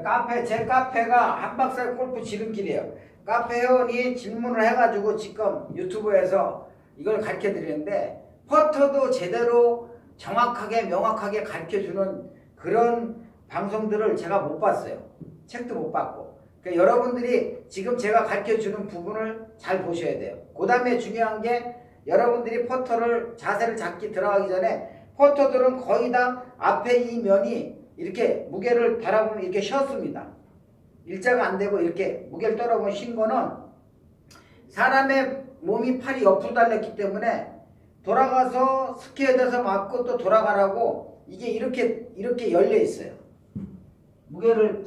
카페 제 카페가 한박살 골프 지름길이에요. 카페 회원이 질문을 해가지고 지금 유튜브에서 이걸 가르쳐 드리는데 퍼터도 제대로 정확하게 명확하게 가르쳐 주는 그런 방송들을 제가 못 봤어요. 책도 못 봤고. 그러니까 여러분들이 지금 제가 가르쳐 주는 부분을 잘 보셔야 돼요. 그 다음에 중요한 게 여러분들이 퍼터를 자세를 잡기 들어가기 전에 퍼터들은 거의 다 앞에 이 면이 이렇게 무게를 바라보면 이렇게 쉬었습니다. 일자가 안 되고 이렇게 무게를 떨어보면 쉰 거는 사람의 몸이 팔이 옆으로 달렸기 때문에 돌아가서 스퀘어돼서 맞고 또 돌아가라고 이게 이렇게 이렇게 열려 있어요. 무게를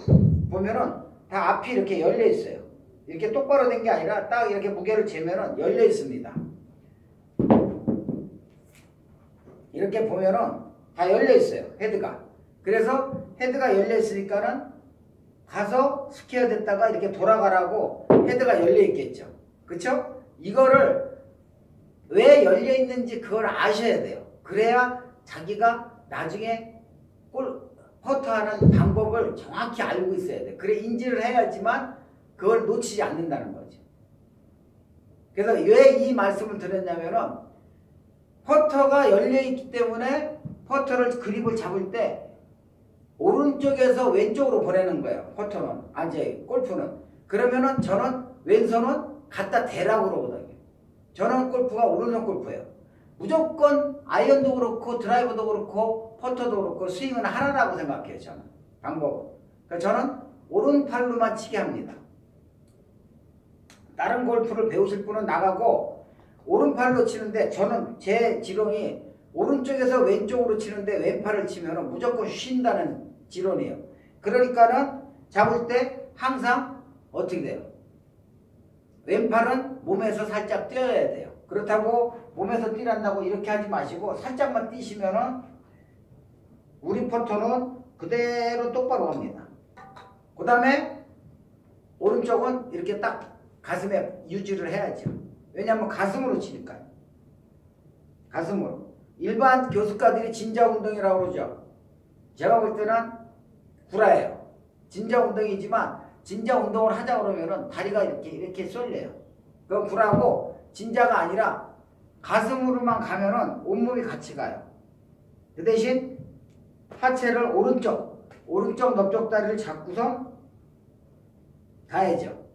보면은 다 앞이 이렇게 열려 있어요. 이렇게 똑바로 된 게 아니라 딱 이렇게 무게를 재면은 열려 있습니다. 이렇게 보면은 다 열려 있어요. 헤드가. 그래서 헤드가 열려 있으니까는 가서 스퀘어 됐다가 이렇게 돌아가라고 헤드가 열려 있겠죠. 그쵸? 이거를 왜 열려 있는지 그걸 아셔야 돼요. 그래야 자기가 나중에 골 퍼트하는 방법을 정확히 알고 있어야 돼. 그래 인지를 해야지만 그걸 놓치지 않는다는 거죠. 그래서 왜 이 말씀을 드렸냐면은 퍼터가 열려 있기 때문에 퍼터를 그립을 잡을 때 오른쪽에서 왼쪽으로 보내는 거예요. 퍼터는 아 이제 골프는 그러면은 저는 왼손은 갖다 대라고 그러거든요. 저는 골프가 오른손 골프예요. 무조건 아이언도 그렇고 드라이버도 그렇고 퍼터도 그렇고 스윙은 하나라고 생각해요. 저는 방법은. 그러니까 저는 오른팔로만 치게 합니다. 다른 골프를 배우실 분은 나가고 오른팔로 치는데 저는 제 지론이 오른쪽에서 왼쪽으로 치는데 왼팔을 치면 무조건 쉰다는 지론이에요. 그러니까는 잡을 때 항상 어떻게 돼요? 왼팔은 몸에서 살짝 뛰어야 돼요. 그렇다고 몸에서 뛰란다고 이렇게 하지 마시고 살짝만 뛰시면은 우리 포터는 그대로 똑바로 갑니다. 그 다음에 오른쪽은 이렇게 딱 가슴에 유지를 해야죠. 왜냐하면 가슴으로 치니까요. 가슴으로. 일반 교수가들이 진자 운동이라고 그러죠. 제가 볼 때는 구라예요. 진자 운동이지만 진자 운동을 하자 그러면은 다리가 이렇게 이렇게 쏠려요. 그건 구라고 진자가 아니라 가슴으로만 가면은 온몸이 같이 가요. 그 대신 하체를 오른쪽, 오른쪽 넓적 다리를 잡고서 가야죠.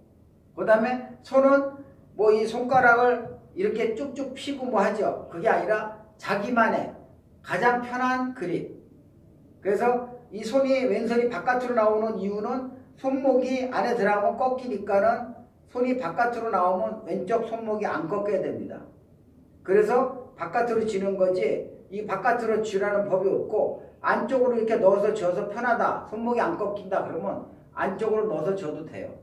그 다음에 손은 뭐 이 손가락을 이렇게 쭉쭉 피고 뭐 하죠. 그게 아니라 자기만의 가장 편한 그립. 그래서 이 손이 왼손이 바깥으로 나오는 이유는 손목이 안에 들어가면 꺾이니까는 손이 바깥으로 나오면 왼쪽 손목이 안 꺾여야 됩니다. 그래서 바깥으로 쥐는 거지 이 바깥으로 쥐라는 법이 없고 안쪽으로 이렇게 넣어서 쥐어서 편하다. 손목이 안 꺾인다 그러면 안쪽으로 넣어서 쥐어도 돼요.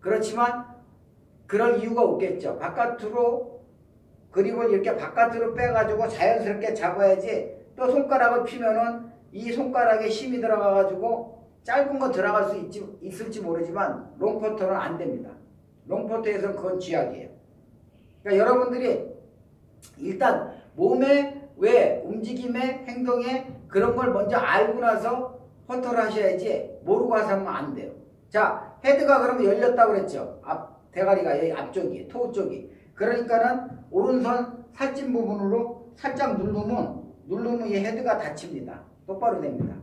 그렇지만 그럴 이유가 없겠죠. 바깥으로 그립을 이렇게 바깥으로 빼가지고 자연스럽게 잡아야지 또 손가락을 피면은 이 손가락에 힘이 들어가가지고 짧은 거 들어갈 수 있지, 있을지 모르지만 롱포터는 안 됩니다. 롱포터에서는 그건 쥐약이에요. 그러니까 여러분들이 일단 몸의 왜 움직임의 행동에 그런 걸 먼저 알고 나서 퍼터를 하셔야지 모르고 하시면 안 돼요. 자 헤드가 그러면 열렸다고 그랬죠. 앞 대가리가 여기 앞쪽이 토 쪽이 그러니까는 오른손 살찐 부분으로 살짝 누르면 누르면 이 헤드가 닫힙니다. 똑바로 됩니다.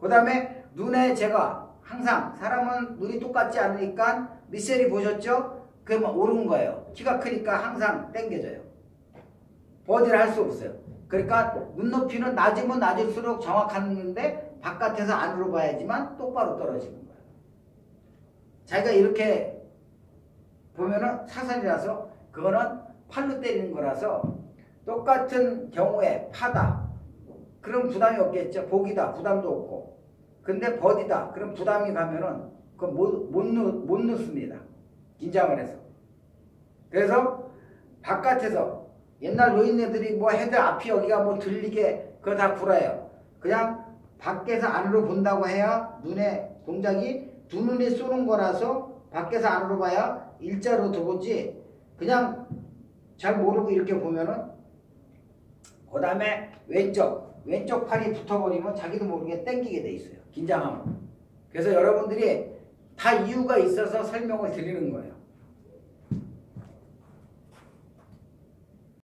그 다음에 눈에 제가 항상 사람은 눈이 똑같지 않으니까 미셀이 보셨죠? 그러면 오른 거예요. 키가 크니까 항상 땡겨져요. 버디를 할 수 없어요. 그러니까 눈높이는 낮으면 낮을수록 정확한데 바깥에서 안으로 봐야지만 똑바로 떨어지는 거예요. 자기가 이렇게 보면은 사선이라서 그거는 팔로 때리는 거라서 똑같은 경우에 파다. 그럼 부담이 없겠죠. 복이다. 부담도 없고. 근데 버디다. 그럼 부담이 가면은 그건 못, 못, 못 넣습니다. 긴장을 해서. 그래서 바깥에서 옛날 노인네들이 뭐 헤드 앞이 여기가 뭐 들리게 그거 다 구라예요. 그냥 밖에서 안으로 본다고 해야 눈에 동작이 두 눈에 쏘는 거라서 밖에서 안으로 봐야 일자로 두고지 그냥 잘 모르고 이렇게 보면은 그 다음에 왼쪽 왼쪽 팔이 붙어버리면 자기도 모르게 땡기게 돼 있어요. 긴장하면. 그래서 여러분들이 다 이유가 있어서 설명을 드리는 거예요.